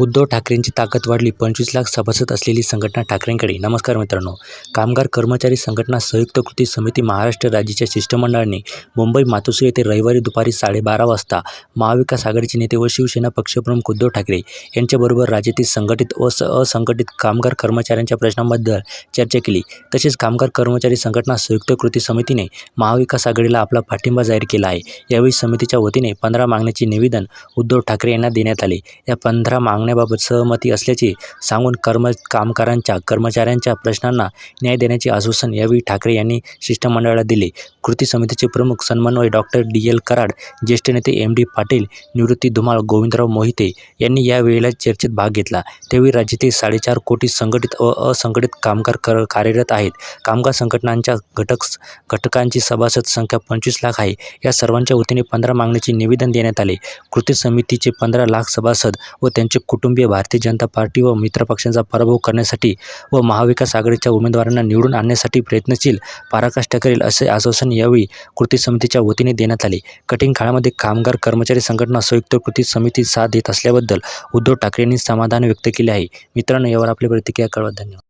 उद्धव ठाकरेंची ताकद वाढली पंचवीस लाख सभासद असलेली संघटना ठाकरेंकडे. नमस्कार मित्रांनो. कामगार कर्मचारी संघटना संयुक्त कृती समिती महाराष्ट्र राज्याच्या शिष्टमंडळाने मुंबई मातोश्री येथे रविवारी दुपारी साडेबारा वाजता महाविकास आघाडीचे नेते व शिवसेना पक्षप्रमुख उद्धव ठाकरे यांच्याबरोबर राज्यातील संघटित व असंघटित कामगार कर्मचाऱ्यांच्या प्रश्नांबद्दल चर्चा केली. तसेच कामगार कर्मचारी संघटना संयुक्त कृती समितीने महाविकास आघाडीला आपला पाठिंबा जाहीर केला आहे. यावेळी समितीच्या वतीने पंधरा मागण्याचे निवेदन उद्धव ठाकरे यांना देण्यात आले. या पंधरा मागण्या करण्याबाबत सहमती असल्याचे सांगून कर्म कामगारांच्या कर्मचाऱ्यांच्या प्रश्नांना न्याय देण्याचे आश्वासन यावेळी ठाकरे यांनी शिष्टमंडळाला दिले. कृती समितीचे प्रमुख समन्वय डॉक्टर डी. एल. कराड ज्येष्ठ नेते एम. डी. पाटील निवृत्ती धुमाळ गोविंदराव मोहिते यांनी यावेळेला चर्चेत भाग घेतला. त्यावेळी राज्यातील साडेचार कोटी संघटित व असंघटित कामगार कर कार्यरत आहेत. कामगार संघटनांच्या घटक घटकांची सभासद संख्या पंचवीस लाख आहे. या सर्वांच्या वतीने पंधरा मागणीचे निवेदन देण्यात आले. कृती समितीचे पंधरा लाख सभासद व त्यांचे कुटुंब कुटुंबीय भारतीय जनता पार्टी व मित्रपक्षांचा पराभव करण्यासाठी व महाविकास आघाडीच्या उमेदवारांना निवडून आणण्यासाठी प्रयत्नशील पराकाष्ठा करेल असे आश्वासन यावेळी कृती समितीच्या वतीने देण्यात आले. कठीण काळामध्ये कामगार कर्मचारी संघटना संयुक्त कृती समिती साथ देत असल्याबद्दल उद्धव ठाकरे यांनी समाधान व्यक्त केले आहे. मित्रांनो यावर आपली प्रतिक्रिया कळवा धन्यवाद.